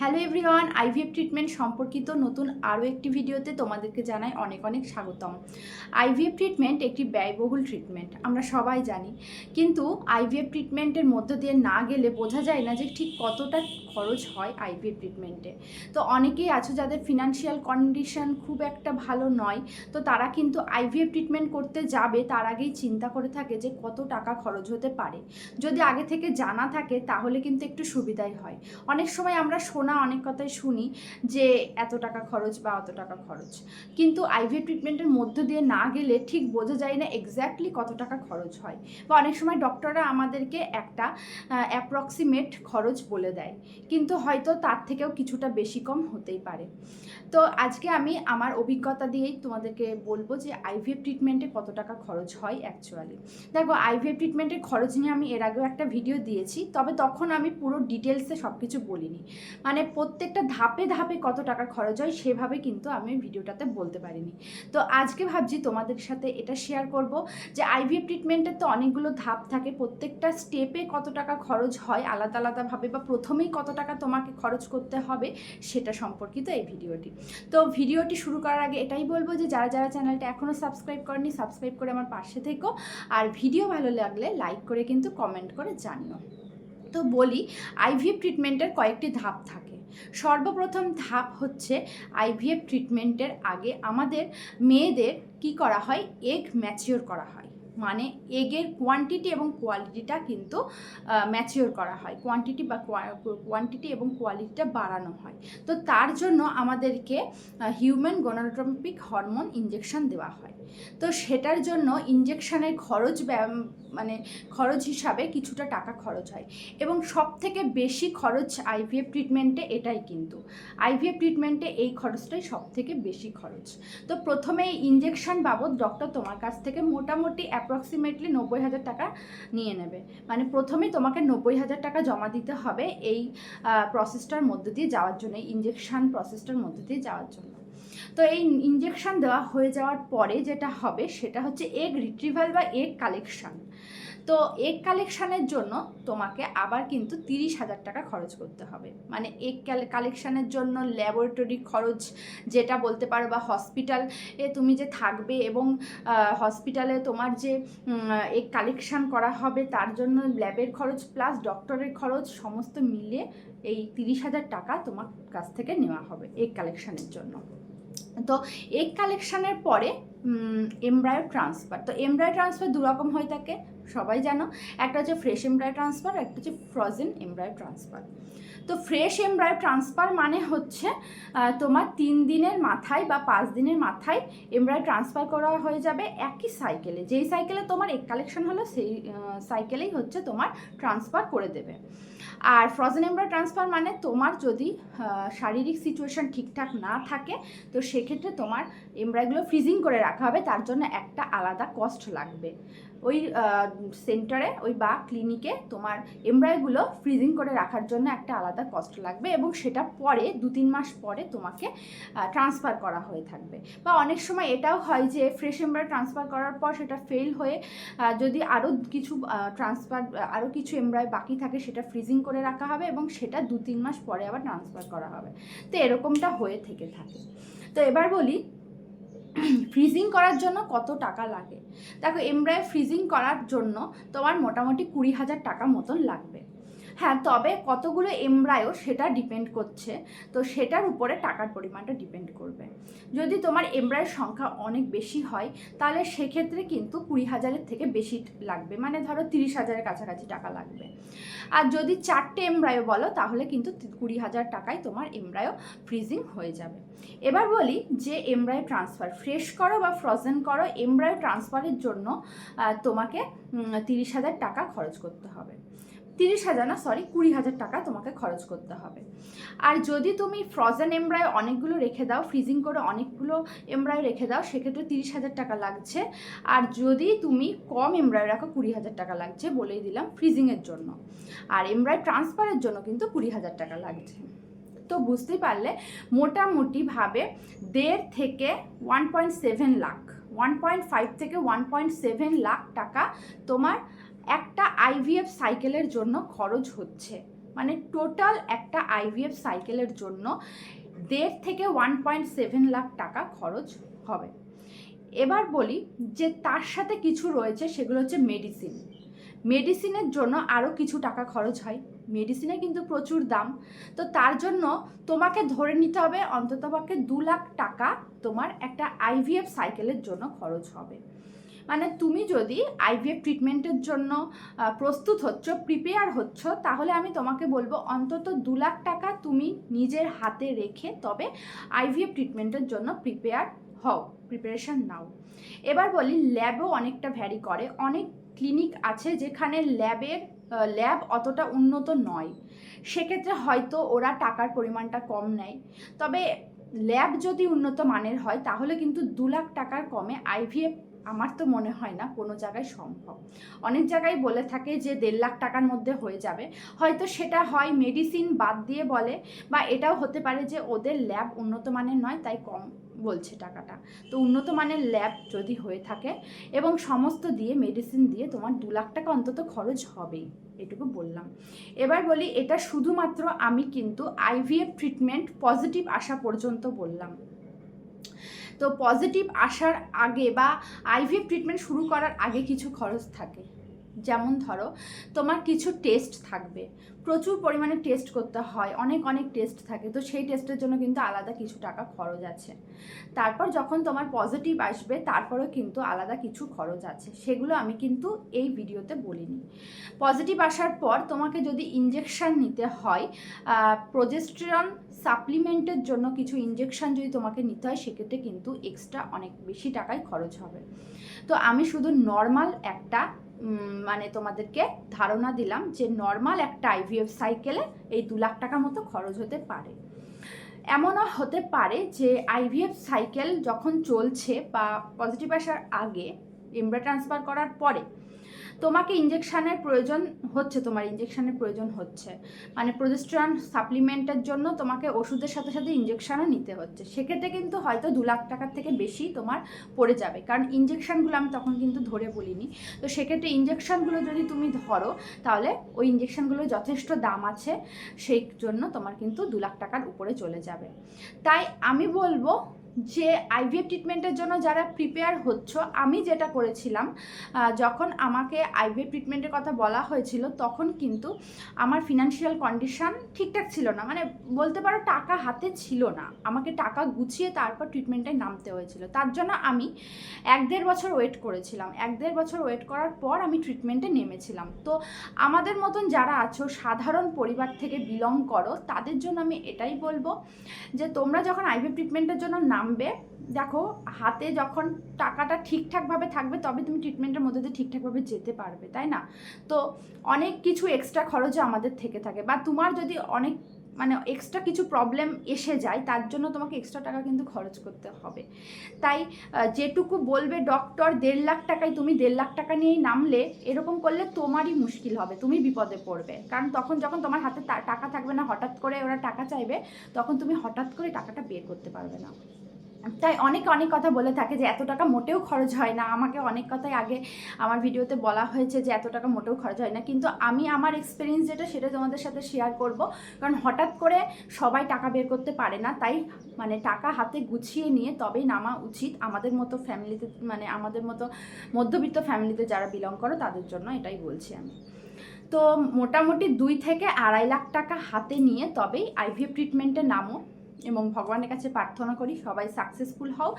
Hello everyone IVF treatment সম্পর্কিত নতুন আরও একটি ভিডিওতে তোমাদেরকে জানাই অনেক অনেক স্বাগতম। আইভিএফ ট্রিটমেন্ট একটি ব্যয়বহুল ট্রিটমেন্ট আমরা সবাই জানি। কিন্তু আইভিএফ ট্রিটমেন্টের মধ্য দিয়ে না গেলে বোঝা যায় না যে ঠিক কতটা খরচ হয় আইভিএফ ট্রিটমেন্টে তো অনেকেই আছো যাদের ফিনান্সিয়াল কন্ডিশন খুব একটা ভালো নয়, তো তারা কিন্তু আইভিএফ ট্রিটমেন্ট করতে যাবে, তার আগেই চিন্তা করে থাকে যে কত টাকা খরচ হতে পারে। যদি আগে থেকে জানা থাকে, তাহলে কিন্তু একটু সুবিধাই হয়। অনেক সময় আমরা শোনা অনেক কথাই শুনি যে এত টাকা খরচ বা অত টাকা খরচ। কিন্তু আইভি ট্রিটমেন্টের মধ্য দিয়ে না গেলে ঠিক বোঝা যায় না এক্স্যাক্টলি কত টাকা খরচ হয়। বা অনেক সময় ডক্টররা আমাদেরকে একটা অ্যাপ্রক্সিমেট খরচ বলে দেয়। কিন্তু হয়তো তার থেকেও কিছুটা বেশি কম হতেই পারে। তো আজকে আমি আমার অভিজ্ঞতা দিয়েই তোমাদেরকে বলব যে আইভিএফ ট্রিটমেন্টে কত টাকা খরচ হয় অ্যাকচুয়ালি দেখো আইভিএফ ট্রিটমেন্টের খরচ নিয়ে আমি এর আগেও একটা ভিডিও দিয়েছি, তবে তখন আমি পুরো ডিটেলসে সব কিছু বলিনি। মানে প্রত্যেকটা ধাপে ধাপে কত টাকা খরচ হয় সেভাবে কিন্তু আমি ভিডিওটাতে বলতে পারিনি। তো আজকে ভাবছি তোমাদের সাথে এটা শেয়ার করব যে আইভিএফ ট্রিটমেন্টের তো অনেকগুলো ধাপ থাকে, প্রত্যেকটা স্টেপে কত টাকা খরচ হয়, আলাদা আলাদাভাবে বা প্রথমেই কত টাকা তোমাকে খরচ করতে হবে সেটা সম্পর্কিত এই ভিডিওটি। তো ভিডিওটি শুরু করার আগে এটাই বলব যে যারা যারা চ্যানেলটা এখনও সাবস্ক্রাইব করেনি সাবস্ক্রাইব করে আমার পাশে থেকো। আর ভিডিও ভালো লাগলে লাইক করে কিন্তু কমেন্ট করে জানিও। তো বলি আইভিএফ ট্রিটমেন্টের কয়েকটি ধাপ থাকে। সর্বপ্রথম ধাপ হচ্ছে আইভিএফ ট্রিটমেন্টের আগে আমাদের মেয়েদের কি করা হয় এগ ম্যাচিওর করা হয়। মানে এগের কোয়ান্টিটি এবং কোয়ালিটিটা কিন্তু ম্যাচিওর করা হয়। কোয়ান্টিটি বা কোয়ান্টিটি এবং কোয়ালিটিটা বাড়ানো হয়। তো তার জন্য আমাদেরকে হিউম্যান গণোট্রপিক হরমোন ইঞ্জেকশন দেওয়া হয়। তো সেটার জন্য ইঞ্জেকশনের খরচ মানে খরচ হিসাবে কিছুটা টাকা খরচ হয়। এবং সব থেকে বেশি খরচ আইভিএফ ট্রিটমেন্টে এটাই কিন্তু। আইভিএফ ট্রিটমেন্টে এই খরচটাই সব থেকে বেশি খরচ। তো প্রথমে এই ইঞ্জেকশন বাবদ ডক্টর তোমার কাছ থেকে মোটামুটি অ্যাপ্রক্সিমেটলি নব্বই হাজার টাকা নিয়ে নেবে। মানে প্রথমে তোমাকে নব্বই হাজার টাকা জমা দিতে হবে এই প্রসেসটার মধ্যে দিয়ে যাওয়ার জন্য ইঞ্জেকশন প্রসেসটার মধ্যে দিয়ে যাওয়ার জন্য। তো এই ইঞ্জেকশন দেওয়া হয়ে যাওয়ার পরে যেটা হবে সেটা হচ্ছে এগ রিট্রিভাল বা এগ কালেকশান তো এগ কালেকশানের জন্য তোমাকে আবার কিন্তু তিরিশ হাজার টাকা খরচ করতে হবে। মানে এগ কালেকশানের জন্য ল্যাবরেটরি খরচ যেটা বলতে পারো বা হসপিটাল এ তুমি যে থাকবে এবং হসপিটালে তোমার যে এগ কালেকশান করা হবে তার জন্য ল্যাবের খরচ প্লাস ডক্টরের খরচ সমস্ত মিলিয়ে এই তিরিশ হাজার টাকা তোমার কাছ থেকে নেওয়া হবে এগ কালেকশানের জন্য। তো এগ কালেকশানের পরে এমব্রায়ো ট্রান্সফার তো এমব্রায়ো ট্রান্সফার দুরকম হয়ে থাকে, সবাই জানো। একটা হচ্ছে ফ্রেশ এমব্রায়ো ট্রান্সফার একটা হচ্ছে ফ্রোজেন এমব্রায়ো ট্রান্সফার তো ফ্রেশ এমব্রায়ো ট্রান্সফার মানে হচ্ছে তোমার তিন দিনের মাথায় বা পাঁচ দিনের মাথায় এমব্রায়ো ট্রান্সফার করা হয়ে যাবে একই সাইকেলে যেই সাইকেলে তোমার এক কালেকশন হলো, সেই সাইকেলেই হচ্ছে তোমার ট্রান্সফার করে দেবে। আর ফ্রজেন এমব্রয় ট্রান্সফার মানে তোমার যদি শারীরিক সিচুয়েশান ঠিকঠাক না থাকে, তো সেক্ষেত্রে তোমার এমব্রয়গুলো ফ্রিজিং করে রাখা হবে, তার জন্য একটা আলাদা কস্ট লাগবে। ওই সেন্টারে ওই বা ক্লিনিকে তোমার এমব্রয়গুলো ফ্রিজিং করে রাখার জন্য একটা আলাদা কস্ট লাগবে এবং সেটা পরে দু তিন মাস পরে তোমাকে ট্রান্সফার করা হয়ে থাকবে। বা অনেক সময় এটাও হয় যে ফ্রেশ এমব্রয় ট্রান্সফার করার পর সেটা ফেল হয়ে যদি আরও কিছু ট্রান্সফার আরও কিছু এমব্রয় বাকি থাকে সেটা ফ্রিজিং করে রাখা হবে এবং সেটা দু তিন মাস পরে আবার ট্রান্সফার করা হবে। তো এরকমটা হয়ে থেকে থাকে। তো এবার বলি ফ্রিজিং করার জন্য কত টাকা লাগে? দেখো এমব্রয় ফ্রিজিং করার জন্য তোমার মোটামুটি কুড়ি হাজার টাকা মতন লাগবে। হ্যাঁ তবে কতগুলো এমব্রায়ো সেটা ডিপেন্ড করছে। তো সেটার উপরে টাকার পরিমাণটা ডিপেন্ড করবে। যদি তোমার এমব্রায়ের সংখ্যা অনেক বেশি হয়, তাহলে সেক্ষেত্রে কিন্তু কুড়ি হাজারের থেকে বেশি লাগবে। মানে ধরো তিরিশ হাজারের কাছাকাছি টাকা লাগবে। আর যদি চারটে এমব্রায়ো বলো, তাহলে কিন্তু কুড়ি হাজার টাকায় তোমার এমব্রায়ো ফ্রিজিং হয়ে যাবে। এবার বলি যে এমব্রায়ো ট্রান্সফার ফ্রেশ করো বা ফ্রোজেন করো, এমব্রায়ো ট্রান্সফারের জন্য তোমাকে তিরিশ হাজার টাকা খরচ করতে হবে। তিরিশ হাজার না সরি কুড়ি হাজার টাকা তোমাকে খরচ করতে হবে। আর যদি তুমি ফ্রোজেন এমব্রয় অনেকগুলো রেখে দাও ফ্রিজিং করে অনেকগুলো এমব্রয় রেখে দাও, সেক্ষেত্রে তিরিশ হাজার টাকা লাগছে। আর যদি তুমি কম এমব্রয় রাখো, কুড়ি হাজার টাকা লাগছে বলেই দিলাম ফ্রিজিংয়ের জন্য। আর এমব্রয় ট্রান্সফারের জন্য কিন্তু কুড়ি হাজার টাকা লাগছে। তো বুঝতেই পারলে মোটামুটিভাবে দেড় থেকে one point seven lakh one point five থেকে ওয়ান পয়েন্ট সেভেন লাখ টাকা তোমার একটা আইভিএফ সাইকেলের জন্য খরচ হচ্ছে। মানে টোটাল একটা আইভিএফ সাইকেলের জন্য দেড় থেকে ওয়ান পয়েন্ট সেভেন লাখ টাকা খরচ হবে। এবার বলি যে তার সাথে কিছু রয়েছে, সেগুলো হচ্ছে মেডিসিন মেডিসিনের জন্য আরও কিছু টাকা খরচ হয়। মেডিসিনে কিন্তু প্রচুর দাম। তো তার জন্য তোমাকে ধরে নিতে হবে, অন্ততপক্ষে দু লাখ টাকা তোমার একটা আইভিএফ সাইকেলের জন্য খরচ হবে। মানে তুমি যদি আইভিএফ ট্রিটমেন্টের জন্য প্রস্তুত হচ্ছ প্রিপেয়ার হচ্ছ, তাহলে আমি তোমাকে বলব অন্তত দু লাখ টাকা তুমি নিজের হাতে রেখে তবে আইভিএফ ট্রিটমেন্টের জন্য প্রিপেয়ার হও প্রিপারেশন নাও। এবার বলি ল্যাবও অনেকটা ভ্যারি করে। অনেক ক্লিনিক আছে যেখানে ল্যাবের ল্যাব অতটা উন্নত নয়। সেক্ষেত্রে হয়তো ওরা টাকার পরিমাণটা কম নেয়। তবে ল্যাব যদি উন্নত মানের হয়, তাহলে কিন্তু দু লাখ টাকার কমে আইভিএফ আমার তো মনে হয় না কোনো জায়গায় সম্ভব। অনেক জায়গায় বলে থাকে যে দেড় লাখ টাকার মধ্যে হয়ে যাবে। হয়তো সেটা হয় মেডিসিন বাদ দিয়ে বলে বা এটাও হতে পারে যে ওদের ল্যাব উন্নত মানের নয়, তাই কম বলছে টাকাটা। তো উন্নত মানের ল্যাব যদি হয়ে থাকে এবং সমস্ত দিয়ে মেডিসিন দিয়ে তোমার দু লাখ টাকা অন্তত খরচ হবেই, এটুকু বললাম। এবার বলি এটা শুধুমাত্র আমি কিন্তু আইভিএফ ট্রিটমেন্ট পজিটিভ আসা পর্যন্ত বললাম। তো পজিটিভ আসার আগে বা আইভিএফ ট্রিটমেন্ট শুরু করার আগে কিছু খরচ থাকে। যেমন ধরো, তোমার কিছু টেস্ট থাকবে। প্রচুর পরিমাণে টেস্ট করতে হয়, অনেক অনেক টেস্ট থাকে। তো সেই টেস্টের জন্য কিন্তু আলাদা কিছু টাকা খরচ আছে। তারপর যখন তোমার পজিটিভ আসবে, তারপরেও কিন্তু আলাদা কিছু খরচ আছে। সেগুলো আমি কিন্তু এই ভিডিওতে বলিনি। পজিটিভ আসার পর তোমাকে যদি ইঞ্জেকশন নিতে হয় প্রোজেস্ট্রন সাপ্লিমেন্টের জন্য কিছু ইঞ্জেকশন যদি তোমাকে নিতে হয়, সেক্ষেত্রে কিন্তু এক্সট্রা অনেক বেশি টাকায় খরচ হবে। তো আমি শুধু নর্মাল একটা মানে তোমাদেরকে ধারণা দিলাম যে নর্মাল একটা আইভিএফ সাইকেলে এই দু লাখ টাকা মতো খরচ হতে পারে। এমনও হতে পারে যে আইভিএফ সাইকেল যখন চলছে বা পজিটিভ আসার আগে এমব্রা ট্রান্সফার করার পরে তোমাকে ইঞ্জেকশনের প্রয়োজন হচ্ছে, তোমার ইঞ্জেকশনের প্রয়োজন হচ্ছে। মানে প্রজেস্ট্রন সাপ্লিমেন্টের জন্য তোমাকে ওষুধের সাথে সাথে ইঞ্জেকশনও নিতে হচ্ছে। সেক্ষেত্রে কিন্তু হয়তো দু লাখ টাকার থেকে বেশি তোমার পড়ে যাবে। কারণ ইঞ্জেকশনগুলো আমি তখন কিন্তু ধরে বলিনি। তো সেক্ষেত্রে ইঞ্জেকশনগুলো যদি তুমি ধরো, তাহলে ওই ইঞ্জেকশনগুলো যথেষ্ট দাম আছে। সেই জন্য তোমার কিন্তু দু লাখ টাকার উপরে চলে যাবে। তাই আমি বলব যে আইভিএফ ট্রিটমেন্টের জন্য যারা প্রিপেয়ার হচ্ছ, আমি যেটা করেছিলাম যখন আমাকে আইভিএফ ট্রিটমেন্টের কথা বলা হয়েছিল, তখন কিন্তু আমার ফিনান্সিয়াল কন্ডিশন ঠিকঠাক ছিল না। মানে বলতে পারো টাকা হাতে ছিল না। আমাকে টাকা গুছিয়ে তারপর ট্রিটমেন্টে নামতে হয়েছিল। তার জন্য আমি এক দেড় বছর ওয়েট করেছিলাম। এক দেড় বছর ওয়েট করার পর আমি ট্রিটমেন্টে নেমেছিলাম। তো আমাদের মতন যারা আছো, সাধারণ পরিবার থেকে বিলং করো, তাদের জন্য আমি এটাই বলব যে তোমরা যখন আইভি ট্রিটমেন্টের জন্য নামবে দেখো, হাতে যখন টাকাটা ঠিকঠাকভাবে থাকবে, তবে তুমি ট্রিটমেন্টের মধ্যে দিয়ে ঠিকঠাকভাবে যেতে পারবে, তাই না? তো অনেক কিছু এক্সট্রা খরচও আমাদের থেকে থাকে বা তোমার যদি অনেক মানে এক্সট্রা কিছু প্রবলেম এসে যায়, তার জন্য তোমাকে এক্সট্রা টাকা কিন্তু খরচ করতে হবে। তাই যেটুকু বলবে ডক্টর দেড় লাখ টাকায় তুমি দেড় লাখ টাকা নিয়েই নামলে, এরকম করলে তোমারই মুশকিল হবে, তুমি বিপদে পড়বে। কারণ তখন যখন তোমার হাতে টাকা থাকবে না, হঠাৎ করে ওরা টাকা চাইবে, তখন তুমি হঠাৎ করে টাকাটা বের করতে পারবে না। তাই অনেক অনেক কথা বলে থাকে যে এত টাকা মোটেও খরচ হয় না। আমাকে অনেক কথাই আগে আমার ভিডিওতে বলা হয়েছে যে এত টাকা মোটেও খরচ হয় না। কিন্তু আমি আমার এক্সপিরিয়েন্স যেটা, সেটা তোমাদের সাথে শেয়ার করব। কারণ হঠাৎ করে সবাই টাকা বের করতে পারে না। তাই মানে টাকা হাতে গুছিয়ে নিয়ে তবেই নামা উচিত আমাদের মতো ফ্যামিলিতে মানে আমাদের মতো মধ্যবিত্ত ফ্যামিলিতে যারা বিলং করো, তাদের জন্য এটাই বলছি আমি। তো মোটামুটি দুই থেকে আড়াই লাখ টাকা হাতে নিয়ে তবেই আইভিএফ ট্রিটমেন্টে নামো। এবং ভগবানের কাছে প্রার্থনা করি সবাই সাকসেসফুল হও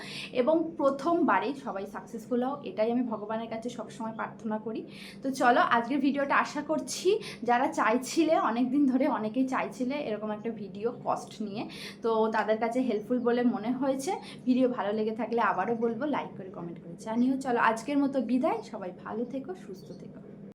এবং প্রথমবারেই সবাই সাকসেসফুল হও, এটাই আমি ভগবানের কাছে সবসময় প্রার্থনা করি। তো চলো আজকের ভিডিওটা আশা করছি যারা চাইছিলে অনেক দিন ধরে অনেকেই চাইছিলে এরকম একটা ভিডিও কস্ট নিয়ে। তো তাদের কাছে হেল্পফুল বলে মনে হয়েছে। ভিডিও ভালো লেগে থাকলে আবারও বলব লাইক করে কমেন্ট করে জানিও। চলো আজকের মতো বিদায়, সবাই ভালো থেকো, সুস্থ থেকো।